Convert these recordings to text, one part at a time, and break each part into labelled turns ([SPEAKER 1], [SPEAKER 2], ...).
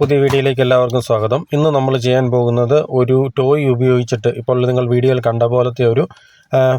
[SPEAKER 1] പുതിയ വീഡിയോയിലേക്ക് എല്ലാവർക്കും സ്വാഗതം. ഇന്ന് നമ്മൾ ചെയ്യാൻ പോകുന്നത് ഒരു ടോയ് ഉപയോഗിച്ചിട്ട് ഇപ്പോൾ നിങ്ങൾ വീഡിയോയിൽ കണ്ട പോലത്തെ ഒരു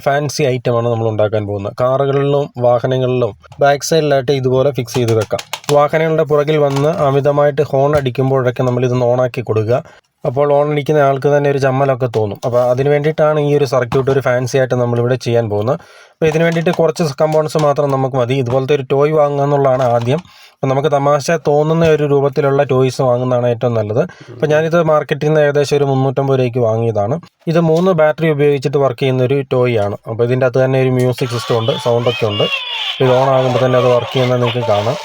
[SPEAKER 1] ഫാൻസി ഐറ്റമാണ് നമ്മൾ ഉണ്ടാക്കാൻ പോകുന്നത്. കാറുകളിലും വാഹനങ്ങളിലും ബാക്ക് സൈഡിലായിട്ട് ഇതുപോലെ ഫിക്സ് ചെയ്ത് വെക്കാം. വാഹനങ്ങളുടെ പുറകിൽ വന്ന് അമിതമായിട്ട് ഹോൺ അടിക്കുമ്പോഴൊക്കെ നമ്മൾ ഇതൊന്ന് ഓണാക്കി കൊടുക്കുക. അപ്പോൾ ഓൺ അടിക്കുന്ന ആൾക്ക് തന്നെ ഒരു ചമ്മലൊക്കെ തോന്നും. അപ്പോൾ അതിന് വേണ്ടിയിട്ടാണ് ഈ ഒരു സർക്യൂട്ട് ഒരു ഫാൻസി ആയിട്ട് നമ്മളിവിടെ ചെയ്യാൻ പോകുന്നത്. അപ്പോൾ ഇതിന് വേണ്ടിയിട്ട് കുറച്ച് കമ്പോണൻസ് മാത്രം നമുക്ക് മതി. ഇതുപോലത്തെ ഒരു ടോയ് വാങ്ങുക എന്നുള്ളതാണ് ആദ്യം. അപ്പോൾ നമുക്ക് തമാശ തോന്നുന്ന ഒരു രൂപത്തിലുള്ള ടോയ്സ് വാങ്ങുന്നതാണ് ഏറ്റവും നല്ലത്. അപ്പോൾ ഞാനിത് മാർക്കറ്റിൽ നിന്ന് ഏകദേശം ഒരു മുന്നൂറ്റമ്പത് രൂപയ്ക്ക് വാങ്ങിയതാണ്. ഇത് മൂന്ന് ബാറ്ററി ഉപയോഗിച്ചിട്ട് വർക്ക് ചെയ്യുന്ന ഒരു ടോയ് ആണ്. അപ്പോൾ ഇതിന്റെ അകത്ത് തന്നെ ഒരു മ്യൂസിക് സിസ്റ്റം ഉണ്ട് സൗണ്ടൊക്കെ ഉണ്ട്. ഇത് ഓൺ ആകുമ്പോൾ തന്നെ അത് വർക്ക് ചെയ്യുന്നത് നിങ്ങൾക്ക് കാണാം.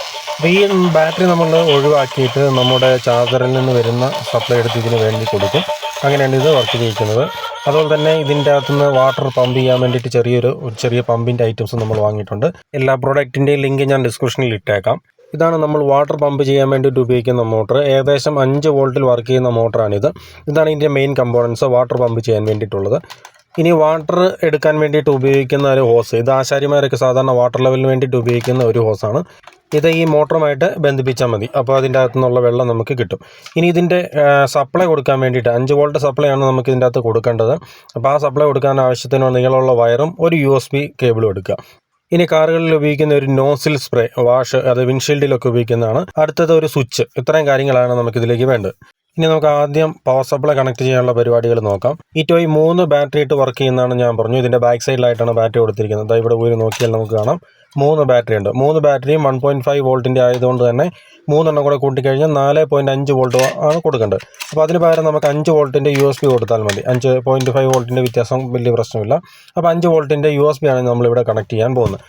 [SPEAKER 1] ഈ ബാറ്ററി നമ്മൾ ഒഴിവാക്കിയിട്ട് നമ്മുടെ ചാർജറിൽ നിന്ന് വരുന്ന സപ്ലൈ എടുത്ത് ഇതിന് വേണ്ടി കൊടുക്കും. അങ്ങനെയാണ് ഇത് വർക്ക് ചെയ്യിക്കുന്നത് അതുപോലെ തന്നെ ഇതിന്റെ അകത്തുനിന്ന് വാട്ടർ പമ്പ് ചെയ്യാൻ വേണ്ടിയിട്ട് ചെറിയൊരു ഒരു ചെറിയ പമ്പിന്റെ ഐറ്റംസും നമ്മൾ വാങ്ങിയിട്ടുണ്ട്. എല്ലാ പ്രോഡക്റ്റിന്റെയും ലിങ്ക് ഞാൻ ഡിസ്ക്രിപ്ഷനിൽ ഇട്ടേക്കാം. ഇതാണ് നമ്മൾ വാട്ടർ പമ്പ് ചെയ്യാൻ വേണ്ടിയിട്ട് ഉപയോഗിക്കുന്ന മോട്ടർ ഏകദേശം അഞ്ച് വോൾട്ടിൽ വർക്ക് ചെയ്യുന്ന മോട്ടറാണിത് ഇതാണ് ഇതിന്റെ മെയിൻ കമ്പോണൻസ് വാട്ടർ പമ്പ് ചെയ്യാൻ വേണ്ടിയിട്ടുള്ളത്. ഇനി വാട്ടർ എടുക്കാൻ വേണ്ടിയിട്ട് ഉപയോഗിക്കുന്ന ഒരു ഹോസ് ഇത് ആശാരിമാരൊക്കെ സാധാരണ വാട്ടർ ലെവലിന് വേണ്ടിയിട്ട് ഉപയോഗിക്കുന്ന ഒരു ഹോസാണ് ഇത് ഈ മോട്ടറുമായിട്ട് ബന്ധിപ്പിച്ചാൽ മതി. അപ്പോൾ അതിന്റെ അകത്തു നിന്നുള്ള വെള്ളം നമുക്ക് കിട്ടും. ഇനി ഇതിന്റെ സപ്ലൈ കൊടുക്കാൻ വേണ്ടിയിട്ട് അഞ്ച് വോൾട്ട് സപ്ലൈ ആണ് നമുക്ക് ഇതിന്റെ അകത്ത് കൊടുക്കേണ്ടത്. അപ്പോൾ ആ സപ്ലൈ കൊടുക്കാൻ ആവശ്യത്തിന് നീളമുള്ള വയറും ഒരു യു എസ് ബി കേബിളും എടുക്കുക. ഇനി കാറുകളിൽ ഉപയോഗിക്കുന്ന ഒരു നോസിൽ സ്പ്രേ വാഷ് അത് വിൻഷീൽഡിലൊക്കെ ഉപയോഗിക്കുന്നതാണ്. അടുത്തത് ഒരു സ്വിച്ച്. ഇത്രയും കാര്യങ്ങളാണ് നമുക്ക് ഇതിലേക്ക് വേണ്ടത്. ഇനി നമുക്ക് ആദ്യം പവർ സപ്ലൈ കണക്ട് ചെയ്യാനുള്ള പരിപാടികൾ നോക്കാം. ഈ ടോയ് മൂന്ന് ബാറ്ററി ഇട്ട് വർക്ക് ചെയ്യുന്നതാണ് ഞാൻ പറഞ്ഞു. ഇതിന്റെ ബാക്ക് സൈഡിലായിട്ടാണ് ബാറ്ററി കൊടുത്തിരിക്കുന്നത്. ഇവിടെ പോയി നോക്കിയാൽ നമുക്ക് കാണാം. മൂന്ന് ബാറ്ററി ഉണ്ട്. മൂന്ന് ബാറ്ററിയും വൺ പോയിന്റ് ഫൈവ് വോൾട്ടിന്റെ ആയതുകൊണ്ട് തന്നെ മൂന്നെണ്ണം കൂടെ കൂട്ടിക്കഴിഞ്ഞാൽ നാല് പോയിന്റ് അഞ്ച് വോൾട്ട് ആണ് കൊടുക്കേണ്ടത്. അപ്പോൾ അതിന് പകരം നമുക്ക് അഞ്ച് വോൾട്ടിന്റെ യു എസ് ബി കൊടുത്താൽ മതി. അഞ്ച് പോയിന്റ് ഫൈവ് വോൾട്ടിന്റെ വ്യത്യാസം വലിയ പ്രശ്നമില്ല. അപ്പോൾ അഞ്ച് വോൾട്ടിന്റെ യു എസ് ബി ആണ് നമ്മളിവിടെ കണക്ട് ചെയ്യാൻ പോകുന്നത്.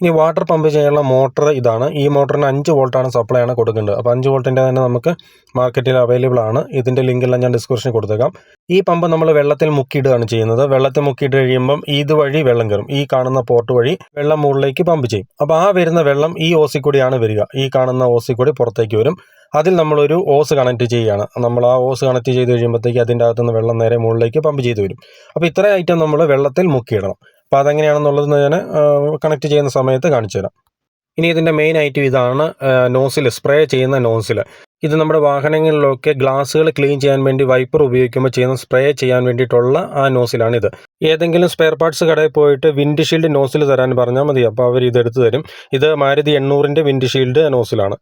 [SPEAKER 1] ഇനി വാട്ടർ പമ്പ് ചെയ്യാനുള്ള മോട്ടർ ഇതാണ്. ഈ മോട്ടറിന് അഞ്ച് വോൾട്ടാണ് സപ്ലൈ ആണ് കൊടുക്കേണ്ടത്. അപ്പോൾ അഞ്ച് വോൾട്ടിന്റെ തന്നെ നമുക്ക് മാർക്കറ്റിൽ അവൈലബിൾ ആണ്. ഇതിന്റെ ലിങ്കെല്ലാം ഞാൻ ഡിസ്ക്രിപ്ഷനിൽ കൊടുത്തേക്കാം. ഈ പമ്പ് നമ്മൾ വെള്ളത്തിൽ മുക്കിയിടുകയാണ് ചെയ്യുന്നത്. വെള്ളത്തിൽ മുക്കിയിട്ട് കഴിയുമ്പം ഇതുവഴി വെള്ളം കയറും. ഈ കാണുന്ന പോർട്ട് വഴി വെള്ളം മുകളിലേക്ക് പമ്പ് ചെയ്യും. അപ്പോൾ ആ വരുന്ന വെള്ളം ഈ ഓസി കൂടിയാണ് വരിക. ഈ കാണുന്ന ഓസി കൂടി പുറത്തേക്ക് വരും. അതിൽ നമ്മളൊരു ഓസ് കണക്ട് ചെയ്യുകയാണ്. നമ്മൾ ആ ഓസ് കണക്ട് ചെയ്ത് കഴിയുമ്പോഴത്തേക്ക് അതിന്റെ അകത്തുനിന്ന് വെള്ളം നേരെ മുകളിലേക്ക് പമ്പ് ചെയ്ത് വരും. അപ്പോൾ ഇത്ര ഐറ്റം നമ്മൾ വെള്ളത്തിൽ മുക്കിയിടണം. അപ്പോൾ അതെങ്ങനെയാണെന്നുള്ളത് ഞാൻ കണക്ട് ചെയ്യുന്ന സമയത്ത് കാണിച്ചു തരാം. ഇനി ഇതിന്റെ മെയിൻ ഐറ്റം ഇതാണ് നോസിൽ സ്പ്രേ ചെയ്യുന്ന നോസിൽ ഇത് നമ്മുടെ വാഹനങ്ങളിലൊക്കെ ഗ്ലാസ്സുകൾ ക്ലീൻ ചെയ്യാൻ വേണ്ടി വൈപ്പർ ഉപയോഗിക്കുമ്പോൾ ചെയ്യുന്ന സ്പ്രേ ചെയ്യാൻ വേണ്ടിയിട്ടുള്ള ആ നോസിലാണിത് ഏതെങ്കിലും സ്പെയർ പാർട്സ് കടയിൽ പോയിട്ട് വിൻഡ് ഷീൽഡ് നോസിൽ തരാൻ പറഞ്ഞാൽ മതി അപ്പോൾ അവർ ഇത് എടുത്തു തരും. ഇത് മാരുതി എണ്ണൂറിന്റെ വിൻഡ് ഷീൽഡ് നോസിലാണ്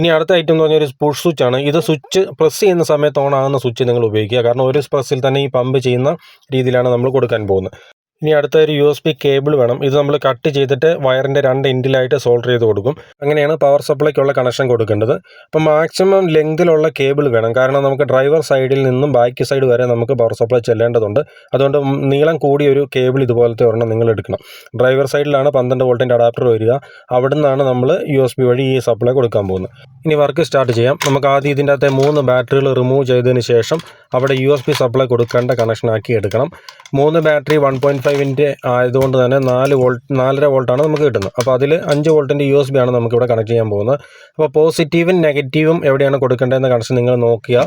[SPEAKER 1] ഇനി അടുത്ത ഐറ്റം എന്ന് പറഞ്ഞാൽ ഒരു പുഷ് സ്വിച്ച് ആണ്. ഇത് സ്വിച്ച് പ്രസ് ചെയ്യുന്ന സമയത്ത് ഓൺ ആകുന്ന സ്വിച്ച് നിങ്ങൾ ഉപയോഗിക്കുക. കാരണം ഒരു പ്രസ്സിൽ തന്നെ ഈ പമ്പ് ചെയ്യുന്ന രീതിയിലാണ് നമ്മൾ കൊടുക്കാൻ പോകുന്നത്. ഇനി അടുത്ത ഒരു യു എസ് ബി കേബിൾ വേണം. ഇത് നമ്മൾ കട്ട് ചെയ്തിട്ട് വയറിന്റെ രണ്ട് എൻഡിലായിട്ട് സോൾഡർ ചെയ്ത് കൊടുക്കും. അങ്ങനെയാണ് പവർ സപ്ലൈക്കുള്ള കണക്ഷൻ കൊടുക്കേണ്ടത്. അപ്പം മാക്സിമം ലെങ്തിലുള്ള കേബിൾ വേണം. കാരണം നമുക്ക് ഡ്രൈവർ സൈഡിൽ നിന്നും ബാക്ക് സൈഡ് വരെ നമുക്ക് പവർ സപ്ലൈ ചെല്ലേണ്ടതുണ്ട്. അതുകൊണ്ട് നീളം കൂടിയ ഒരു കേബിൾ ഇതുപോലത്തെ ഒരെണ്ണം നിങ്ങൾ എടുക്കണം. ഡ്രൈവർ സൈഡിലാണ് പന്ത്രണ്ട് വോൾട്ടിന്റെ അഡാപ്റ്റർ വരിക. അവിടെ നിന്നാണ് നമ്മൾ യു എസ് ബി വഴി ഈ സപ്ലൈ കൊടുക്കാൻ പോകുന്നത്. ഇനി വർക്ക് സ്റ്റാർട്ട് ചെയ്യാം. നമുക്ക് ആദ്യം ഇതിന്റെ അകത്തെ മൂന്ന് ബാറ്ററികൾ റിമൂവ് ചെയ്തതിന് ശേഷം അവിടെ യു എസ് ബി സപ്ലൈ കൊടുക്കേണ്ട കണക്ഷൻ ആക്കി എടുക്കണം. മൂന്ന് ബാറ്ററി വൺ പോയിന്റ് ഫൈവിന്റെ ആയതുകൊണ്ട് തന്നെ നാല് വോൾട്ട് നാലര വോൾട്ടാണ് നമുക്ക് കിട്ടുന്നത്. അപ്പോൾ അതിൽ അഞ്ച് വോൾട്ടിന്റെ യു എസ് ബി ആണ് നമുക്കിവിടെ കണക്ട് ചെയ്യാൻ പോകുന്നത്. അപ്പോൾ പോസിറ്റീവും നെഗറ്റീവും എവിടെയാണ് കൊടുക്കേണ്ടതെന്ന് കണക്ഷൻ നിങ്ങൾ നോക്കുക.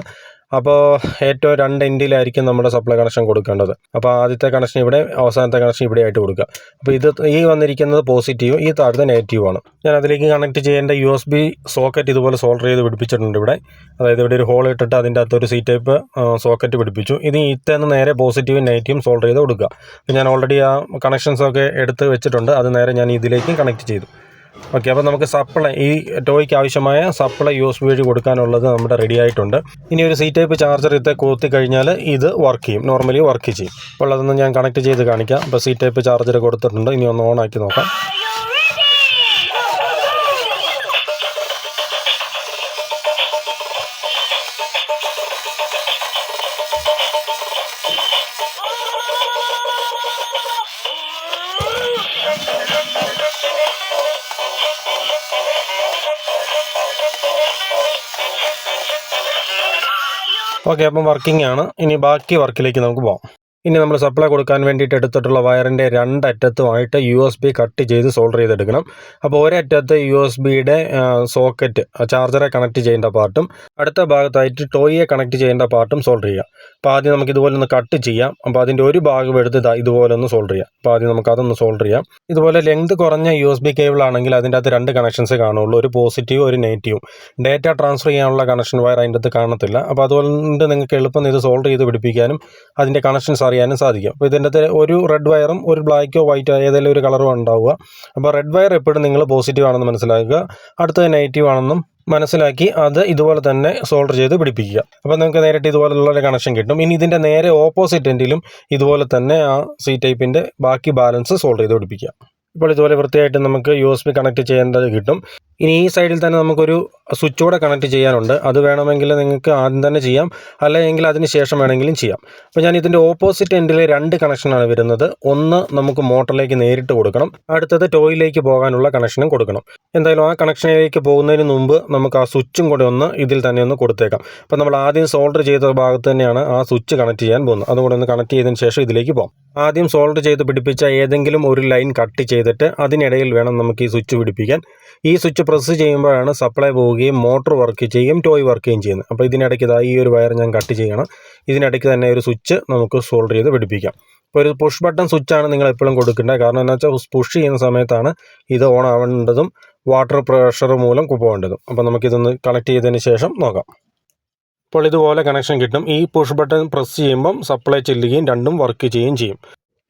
[SPEAKER 1] അപ്പോൾ ഏറ്റവും രണ്ട് എൻഡിലായിരിക്കും നമ്മുടെ സപ്ലൈ കണക്ഷൻ കൊടുക്കേണ്ടത്. അപ്പോൾ ആദ്യത്തെ കണക്ഷൻ ഇവിടെ അവസാനത്തെ കണക്ഷൻ ഇവിടെ ആയിട്ട് കൊടുക്കുക. അപ്പോൾ ഇത് ഈ വന്നിരിക്കുന്നത് പോസിറ്റീവ് ഈ താഴത്തെ നെഗറ്റീവ് ആണ്. ഞാൻ അതിലേക്ക് കണക്ട് ചെയ്യേണ്ട യു എസ് ബി സോക്കറ്റ് ഇതുപോലെ സോൾഡർ ചെയ്ത് പിടിപ്പിച്ചിട്ടുണ്ട് ഇവിടെ. അതായത് ഇവിടെ ഒരു ഹോൾ ഇട്ടിട്ട് അതിന്റെ അകത്ത് ഒരു സി ടൈപ്പ് സോക്കറ്റ് പിടിപ്പിച്ചു. ഇത് ഇത്തേന്ന് നേരെ പോസിറ്റീവും നെഗറ്റീവും സോൾഡർ ചെയ്ത് കൊടുക്കുക. ഞാൻ ഓൾറെഡി ആ കണക്ഷൻസ് ഒക്കെ എടുത്ത് വെച്ചിട്ടുണ്ട്. അത് നേരെ ഞാൻ ഇതിലേക്കും കണക്ട് ചെയ്തു. ഓക്കെ അപ്പോൾ നമുക്ക് സപ്ലൈ ഈ ടോയ്ക്ക് ആവശ്യമായ സപ്ലൈ യൂസ് വഴി കൊടുക്കാനുള്ളത് നമ്മുടെ റെഡി ആയിട്ടുണ്ട്. ഇനി ഒരു സി ടൈപ്പ് ചാർജർ ഇത്തെ കൂത്തി കഴിഞ്ഞാൽ ഇത് വർക്ക് ചെയ്യും. നോർമലി വർക്ക് ചെയ്യും. അപ്പോൾ അതൊന്ന് ഞാൻ കണക്ട് ചെയ്ത് കാണിക്കാം. അപ്പോൾ സി ടൈപ്പ് ചാർജർ കൊടുത്തിട്ടുണ്ട്. ഇനി ഒന്ന് ഓൺ ആക്കി നോക്കാം. ഓക്കെ അപ്പം വർക്കിംഗ് ആണ്. ഇനി ബാക്കി വർക്കിലേക്ക് നമുക്ക് പോകാം ഇനി നമ്മൾ സപ്ലൈ കൊടുക്കാൻ വേണ്ടിയിട്ട് എടുത്തിട്ടുള്ള വയറിന്റെ രണ്ടറ്റത്തുമായിട്ട് യു എസ് ബി കട്ട് ചെയ്ത് സോൾഡർ ചെയ്തെടുക്കണം. അപ്പോൾ ഒരറ്റത്ത് യു എസ് ബിയുടെ സോക്കറ്റ് ചാർജറെ കണക്ട് ചെയ്യേണ്ട പാർട്ടും അടുത്ത ഭാഗത്തായിട്ട് ടോയിയെ കണക്ട് ചെയ്യേണ്ട പാർട്ടും സോൾഡർ ചെയ്യുക. അപ്പോൾ ആദ്യം നമുക്ക് ഇതുപോലെ ഒന്ന് കട്ട് ചെയ്യാം. അപ്പോൾ അതിന്റെ ഒരു ഭാഗം എടുത്ത് ഇതുപോലെ ഒന്ന് സോൾഡർ ചെയ്യാം. അപ്പോൾ ആദ്യം നമുക്ക് അതൊന്ന് സോൾഡർ ചെയ്യാം. ഇതുപോലെ ലെങ്ത് കുറഞ്ഞ യു എസ് ബി കേബിൾ ആണെങ്കിൽ അതിന്റെ അകത്ത് രണ്ട് കണക്ഷൻസ് കാണുള്ളൂ ഒരു പോസിറ്റീവ് ഒരു നെഗറ്റീവ് ഡേറ്റ ട്രാൻസ്ഫർ ചെയ്യാനുള്ള കണക്ഷൻ വയർ അതിന്റെ അകത്ത് കാണത്തില്ല. അപ്പോൾ അതുകൊണ്ട് നിങ്ങൾക്ക് എളുപ്പം ഇത് സോൾഡർ ചെയ്ത് പിടിപ്പിക്കാനും അതിന്റെ കണക്ഷൻസ് അറിയാനും സാധിക്കും. അപ്പോൾ ഇതിന്റെ അകത്ത് ഒരു റെഡ് വയറും ഒരു ബ്ലാക്കോ വൈറ്റോ ഏതെങ്കിലും ഒരു കളറോ ഉണ്ടാവുക. അപ്പോൾ റെഡ് വയർ എപ്പോഴും നിങ്ങൾ പോസിറ്റീവ് ആണെന്ന് മനസ്സിലാക്കുക. അടുത്തത് നെഗറ്റീവ് ആണെന്നും മനസ്സിലാക്കി അത് ഇതുപോലെ തന്നെ സോൾഡർ ചെയ്ത് പിടിപ്പിക്കുക. അപ്പോൾ നിങ്ങൾക്ക് നേരിട്ട് ഇതുപോലുള്ള ഒരു കണക്ഷൻ കിട്ടും. ഇനി ഇതിന്റെ നേരെ ഓപ്പോസിറ്റ് എൻഡിലും ഇതുപോലെ തന്നെ ആ സി ടൈപ്പിന്റെ ബാക്കി ബാലൻസ് സോൾഡർ ചെയ്ത് പിടിപ്പിക്കുക. ഇപ്പോൾ ഇതുപോലെ വൃത്തിയായിട്ട് നമുക്ക് യു എസ് ബി കണക്ട് ചെയ്യേണ്ടത് കിട്ടും. ഇനി ഈ സൈഡിൽ തന്നെ നമുക്കൊരു സ്വിച്ച് കൂടെ കണക്ട് ചെയ്യാനുണ്ട്. അത് വേണമെങ്കിൽ നിങ്ങൾക്ക് ആദ്യം തന്നെ ചെയ്യാം. അല്ലെങ്കിൽ അതിന് ശേഷം വേണമെങ്കിലും ചെയ്യാം. അപ്പോൾ ഞാൻ ഇതിന്റെ ഓപ്പോസിറ്റ് എൻഡിലെ രണ്ട് കണക്ഷനാണ് വരുന്നത്. ഒന്ന് നമുക്ക് മോട്ടറിലേക്ക് നേരിട്ട് കൊടുക്കണം. അടുത്തത് ടോയിലേക്ക് പോകാനുള്ള കണക്ഷനും കൊടുക്കണം. എന്തായാലും ആ കണക്ഷനിലേക്ക് പോകുന്നതിന് മുമ്പ് നമുക്ക് ആ സ്വിച്ചും കൂടെ ഒന്ന് ഇതിൽ തന്നെ ഒന്ന് കൊടുത്തേക്കാം. അപ്പോൾ നമ്മൾ ആദ്യം സോൾഡർ ചെയ്ത ഭാഗത്ത് തന്നെയാണ് ആ സ്വിച്ച് കണക്ട് ചെയ്യാൻ പോകുന്നത്. അതുകൂടെ ഒന്ന് കണക്ട് ചെയ്തതിന് ശേഷം ഇതിലേക്ക് പോകാം. ആദ്യം സോൾഡർ ചെയ്ത് പിടിപ്പിച്ച ഏതെങ്കിലും ഒരു ലൈൻ കട്ട് ചെയ്തിട്ട് അതിനിടയിൽ വേണം നമുക്ക് ഈ സ്വിച്ച് പിടിപ്പിക്കാൻ. ഈ സ്വിച്ച് പ്രസ് ചെയ്യുമ്പോഴാണ് സപ്ലൈ പോവുകയും മോട്ടോർ വർക്ക് ചെയ്യും ടോയ് വർക്ക് ചെയ്യുകയും ചെയ്യുന്നത്. അപ്പോൾ ഇതിനിടയ്ക്ക് ഇതാ ഈ ഒരു വയർ ഞാൻ കട്ട് ചെയ്യണം. ഇതിനിടയ്ക്ക് തന്നെ ഒരു സ്വിച്ച് നമുക്ക് സോൾഡർ ചെയ്ത് പിടിപ്പിക്കാം. ഇപ്പോൾ ഒരു പുഷ് ബട്ടൺ സ്വിച്ചാണ് നിങ്ങൾ എപ്പോഴും കൊടുക്കേണ്ടത്. കാരണം എന്താ വെച്ചാൽ പുഷ് ചെയ്യുന്ന സമയത്താണ് ഇത് ഓൺ ആവേണ്ടതും വാട്ടർ പ്രഷർ മൂലം പോകേണ്ടതും. അപ്പോൾ നമുക്കിതൊന്ന് കണക്ട് ചെയ്തതിന് ശേഷം നോക്കാം. അപ്പോൾ ഇതുപോലെ കണക്ഷൻ കിട്ടും. ഈ പുഷ് ബട്ടൺ പ്രസ് ചെയ്യുമ്പം സപ്ലൈ ചെല്ലുകയും രണ്ടും വർക്ക് ചെയ്യുകയും ചെയ്യും.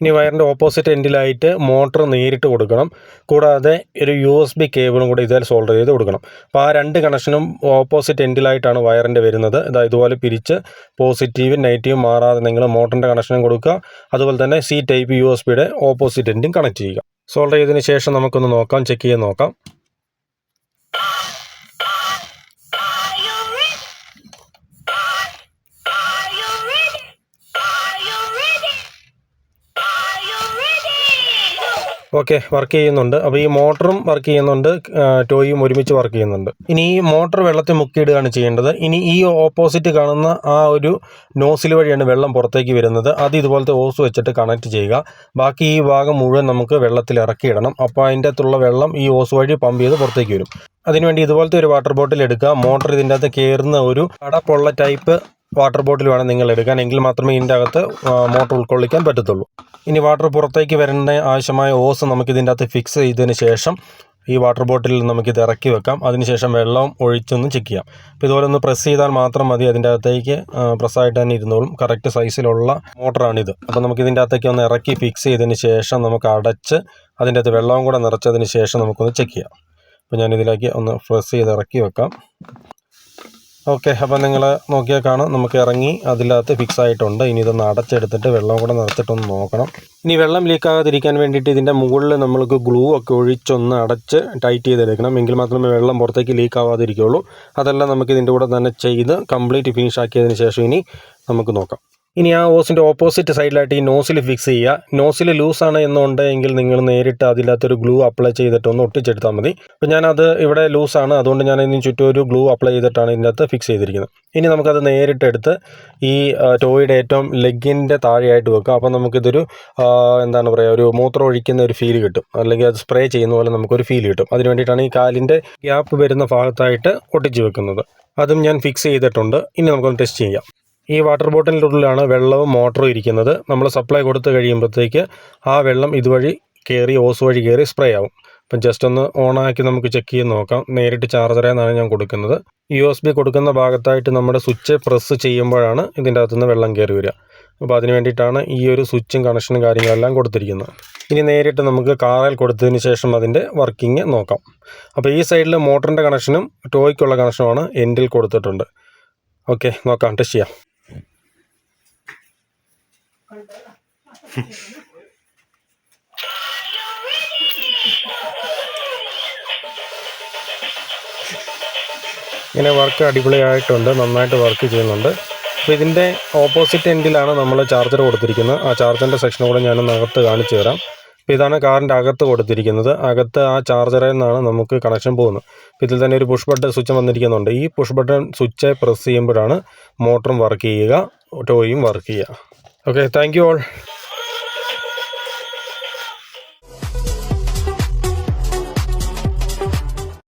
[SPEAKER 1] ഇനി വയറിന്റെ ഓപ്പോസിറ്റ് എൻഡിലായിട്ട് മോട്ടർ നേരിട്ട് കൊടുക്കണം. കൂടാതെ ഒരു യു എസ് ബി കേബിളും കൂടി ഇതേ സോൾഡർ ചെയ്ത് കൊടുക്കണം. അപ്പോൾ ആ രണ്ട് കണക്ഷനും ഓപ്പോസിറ്റ് എൻഡിലായിട്ടാണ് വയറിന്റെ വരുന്നത്. ഇതാ ഇതുപോലെ പിരിച്ച് പോസിറ്റീവും നെഗറ്റീവും മാറാതെ നിങ്ങൾ മോട്ടറിന്റെ കണക്ഷനും കൊടുക്കുക. അതുപോലെ തന്നെ സി ടൈപ്പ് യു എസ് ബിയുടെ ഓപ്പോസിറ്റ് എൻഡും കണക്ട് ചെയ്യുക. സോൾഡർ ചെയ്തതിന് ശേഷം നമുക്കൊന്ന് നോക്കാം ചെക്ക് ചെയ്ത് നോക്കാം. ഓക്കെ വർക്ക് ചെയ്യുന്നുണ്ട്. അപ്പോൾ ഈ മോട്ടറും വർക്ക് ചെയ്യുന്നുണ്ട്. ടോയും ഒരുമിച്ച് വർക്ക് ചെയ്യുന്നുണ്ട്. ഇനി ഈ മോട്ടർ വെള്ളത്തിൽ മുക്കിയിടുകയാണ് ചെയ്യേണ്ടത്. ഇനി ഈ ഓപ്പോസിറ്റ് കാണുന്ന ആ ഒരു നോസിൽ വഴിയാണ് വെള്ളം പുറത്തേക്ക് വരുന്നത്. അത് ഇതുപോലത്തെ ഓസ് വെച്ചിട്ട് കണക്ട് ചെയ്യുക. ബാക്കി ഈ ഭാഗം മുഴുവൻ നമുക്ക് വെള്ളത്തിൽ ഇറക്കിയിടണം. അപ്പോൾ അതിന്റെ അകത്തുള്ള വെള്ളം ഈ ഓസ് വഴി പമ്പ് ചെയ്ത് പുറത്തേക്ക് വരും. അതിനുവേണ്ടി ഇതുപോലത്തെ ഒരു വാട്ടർ ബോട്ടിൽ എടുക്കുക. മോട്ടർ ഇതിന്റെ അകത്ത് കയറുന്ന ഒരു അടപ്പുള്ള ടൈപ്പ് വാട്ടർ ബോട്ടിൽ വേണം നിങ്ങൾ എടുക്കാൻ. എങ്കിൽ മാത്രമേ ഇതിന്റെ അകത്ത് മോട്ടർ ഉൾക്കൊള്ളിക്കാൻ പറ്റത്തുള്ളൂ. ഇനി വാട്ടർ പുറത്തേക്ക് വരേണ്ട ആവശ്യമായ ഓസ് നമുക്ക് ഇതിന്റെ അകത്ത് ഫിക്സ് ചെയ്തതിന് ശേഷം ഈ വാട്ടർ ബോട്ടിലിൽ നമുക്കിത് ഇറക്കി വെക്കാം. അതിനുശേഷം വെള്ളവും ഒഴിച്ചൊന്ന് ചെക്ക് ചെയ്യാം. അപ്പോൾ ഇതുപോലെ ഒന്ന് പ്രസ് ചെയ്താൽ മാത്രം മതി. അതിന്റെ അകത്തേക്ക് പ്രസ്സായിട്ട് തന്നെ ഇരുന്നോളും. കറക്റ്റ് സൈസിലുള്ള മോട്ടറാണിത്. അപ്പോൾ നമുക്ക് ഇതിന്റെ അകത്തേക്ക് ഒന്ന് ഇറക്കി ഫിക്സ് ചെയ്തതിന് ശേഷം നമുക്ക് അടച്ച് അതിന്റെ അകത്ത് വെള്ളവും കൂടെ നിറച്ചതിന് ശേഷം നമുക്കൊന്ന് ചെക്ക് ചെയ്യാം. അപ്പോൾ ഞാനിതിലേക്ക് ഒന്ന് പ്രസ് ചെയ്ത് ഇറക്കി വെക്കാം. ഓക്കെ അപ്പം നിങ്ങൾ നോക്കിയാൽ കാണാം. നമുക്ക് ഇറങ്ങി അതിനകത്ത് ഫിക്സ് ആയിട്ടുണ്ട്. ഇനി ഇതൊന്ന് അടച്ചെടുത്തിട്ട് വെള്ളം കൂടെ നിറച്ചിട്ടൊന്ന് നോക്കണം. ഇനി വെള്ളം ലീക്കാകാതിരിക്കാൻ വേണ്ടിയിട്ട് ഇതിന്റെ മുകളിൽ നമ്മൾക്ക് ഗ്ലൂ ഒക്കെ ഒഴിച്ചൊന്ന് അടച്ച് ടൈറ്റ് ചെയ്തെടുക്കണം. എങ്കിൽ മാത്രമേ വെള്ളം പുറത്തേക്ക് ലീക്ക് അതെല്ലാം നമുക്ക് ഇതിന്റെ കൂടെ തന്നെ ചെയ്ത് കംപ്ലീറ്റ് ഫിനിഷ് ആക്കിയതിന് ശേഷം ഇനി നമുക്ക് നോക്കാം. ഇനി ആ ഓസിന്റെ ഓപ്പോസിറ്റ് സൈഡിലായിട്ട് ഈ നോസിൽ ഫിക്സ് ചെയ്യുക. നോസിൽ ലൂസാണ് എന്നുണ്ടെങ്കിൽ നിങ്ങൾ നേരിട്ട് അതിനകത്തൊരു ഗ്ലൂ അപ്ലൈ ചെയ്തിട്ട് ഒന്ന് ഒട്ടിച്ചെടുത്താൽ മതി. അപ്പോൾ ഞാനത് ഇവിടെ ലൂസാണ് അതുകൊണ്ട് ഞാൻ ഇതിന് ചുറ്റും ഒരു ഗ്ലൂ അപ്ലൈ ചെയ്തിട്ടാണ് ഇതിനകത്ത് ഫിക്സ് ചെയ്തിരിക്കുന്നത്. ഇനി നമുക്കത് നേരിട്ട് എടുത്ത് ഈ ടോയുടെ ഏറ്റവും ലെഗിന്റെ താഴെയായിട്ട് വെക്കുക. അപ്പോൾ നമുക്കിതൊരു എന്താണ് പറയുക ഒരു മൂത്രം ഒഴിക്കുന്ന ഒരു ഫീൽ കിട്ടും. അല്ലെങ്കിൽ അത് സ്പ്രേ ചെയ്യുന്ന പോലെ നമുക്കൊരു ഫീൽ കിട്ടും. അതിന് വേണ്ടിയിട്ടാണ് ഈ കാലിന്റെ ഗ്യാപ്പ് വരുന്ന ഭാഗത്തായിട്ട് ഒട്ടിച്ച് വെക്കുന്നത്. അതും ഞാൻ ഫിക്സ് ചെയ്തിട്ടുണ്ട്. ഇനി നമുക്കൊന്ന് ടെസ്റ്റ് ചെയ്യാം. ഈ വാട്ടർ ബോട്ടിലിന്റെ ഉള്ളിലാണ് വെള്ളവും മോട്ടറും ഇരിക്കുന്നത്. നമ്മൾ സപ്ലൈ കൊടുത്ത് കഴിയുമ്പോഴത്തേക്ക് ആ വെള്ളം ഇതുവഴി കയറി ഓസ് വഴി കയറി സ്പ്രേ ആവും. അപ്പം ജസ്റ്റ് ഒന്ന് ഓണാക്കി നമുക്ക് ചെക്ക് ചെയ്ത് നോക്കാം. നേരിട്ട് ചാർജറേന്നാണ് ഞാൻ കൊടുക്കുന്നത്. യു എസ് ബി കൊടുക്കുന്ന ഭാഗത്തായിട്ട് നമ്മുടെ സ്വിച്ച് പ്രസ് ചെയ്യുമ്പോഴാണ് ഇതിന്റെ അകത്തുനിന്ന് വെള്ളം കയറി വരിക. അപ്പോൾ അതിന് വേണ്ടിയിട്ടാണ് ഈ ഒരു സ്വിച്ചും കണക്ഷനും കാര്യങ്ങളെല്ലാം കൊടുത്തിരിക്കുന്നത്. ഇനി നേരിട്ട് നമുക്ക് കാറിൽ കൊടുത്തതിന് ശേഷം അതിന്റെ വർക്കിംഗ് നോക്കാം. അപ്പോൾ ഈ സൈഡിൽ മോട്ടറിന്റെ കണക്ഷനും ടോയ്ക്കുള്ള കണക്ഷനുമാണ് എൻഡിൽ കൊടുത്തിട്ടുണ്ട്. ഓക്കെ നോക്കാം ടെസ്റ്റ് ചെയ്യാം. ഇങ്ങനെ വർക്ക് അടിപൊളിയായിട്ടുണ്ട് നന്നായിട്ട് വർക്ക് ചെയ്യുന്നുണ്ട്. അപ്പോൾ ഇതിന്റെ ഓപ്പോസിറ്റ് എൻഡിലാണ് നമ്മൾ ചാർജർ കൊടുത്തിരിക്കുന്നത്. ആ ചാർജറിന്റെ സെക്ഷൻ കൂടെ ഞാനൊന്ന് അകത്ത് കാണിച്ചു തരാം. അപ്പോൾ ഇതാണ് കാറിന്റെ അകത്ത് കൊടുത്തിരിക്കുന്നത്. അകത്ത് ആ ചാർജറിൽ നിന്നാണ് നമുക്ക് കണക്ഷൻ പോകുന്നത്. അപ്പോൾ ഇതിൽ തന്നെ ഒരു പുഷ് ബട്ടൺ സ്വിച്ച് വന്നിരിക്കുന്നുണ്ട്. ഈ പുഷ് ബട്ടൺ സ്വിച്ച് പ്രസ് ചെയ്യുമ്പോഴാണ് മോട്ടറും വർക്ക് ചെയ്യുക ടോയും വർക്ക് ചെയ്യുക. Okay thank you all